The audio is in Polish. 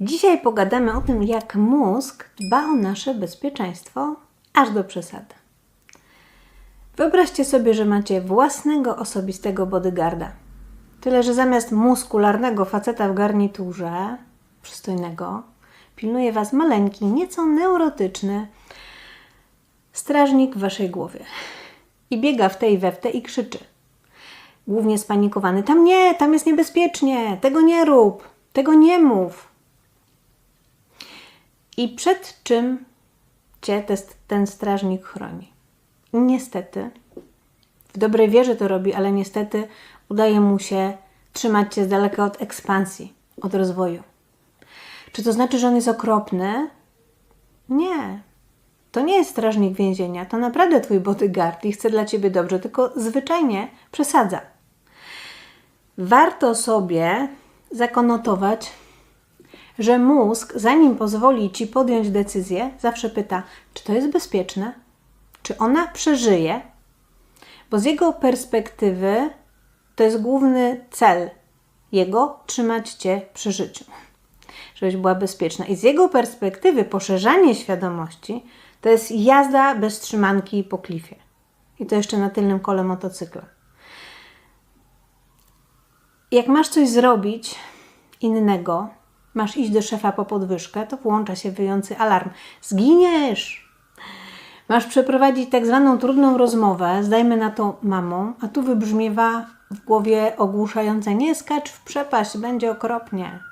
Dzisiaj pogadamy o tym, jak mózg dba o nasze bezpieczeństwo aż do przesady. Wyobraźcie sobie, że macie własnego osobistego bodyguarda. Tyle, że zamiast muskularnego faceta w garniturze, przystojnego, pilnuje was maleńki, nieco neurotyczny strażnik w waszej głowie. I biega w tej i we w te i krzyczy. Głównie spanikowany: Tam nie, tam jest niebezpiecznie, tego nie rób, tego nie mów. I przed czym cię te- ten strażnik chroni? Niestety, w dobrej wierze to robi, ale niestety udaje mu się trzymać cię z daleka od ekspansji, od rozwoju. Czy to znaczy, że on jest okropny? Nie. To nie jest strażnik więzienia, to naprawdę twój bodyguard i chce dla ciebie dobrze, tylko zwyczajnie przesadza. Warto sobie zakonotować, że mózg, zanim pozwoli ci podjąć decyzję, zawsze pyta, czy to jest bezpieczne, czy ona przeżyje, bo z jego perspektywy to jest główny cel jego trzymać cię przy życiu, żebyś była bezpieczna. I z jego perspektywy poszerzanie świadomości to jest jazda bez trzymanki po klifie. I to jeszcze na tylnym kole motocykla. Jak masz coś zrobić innego, masz iść do szefa po podwyżkę, to włącza się wyjący alarm. Zginiesz! Masz przeprowadzić tak zwaną trudną rozmowę, zdajmy na to mamą, a tu wybrzmiewa w głowie ogłuszające nie skacz w przepaść, będzie okropnie.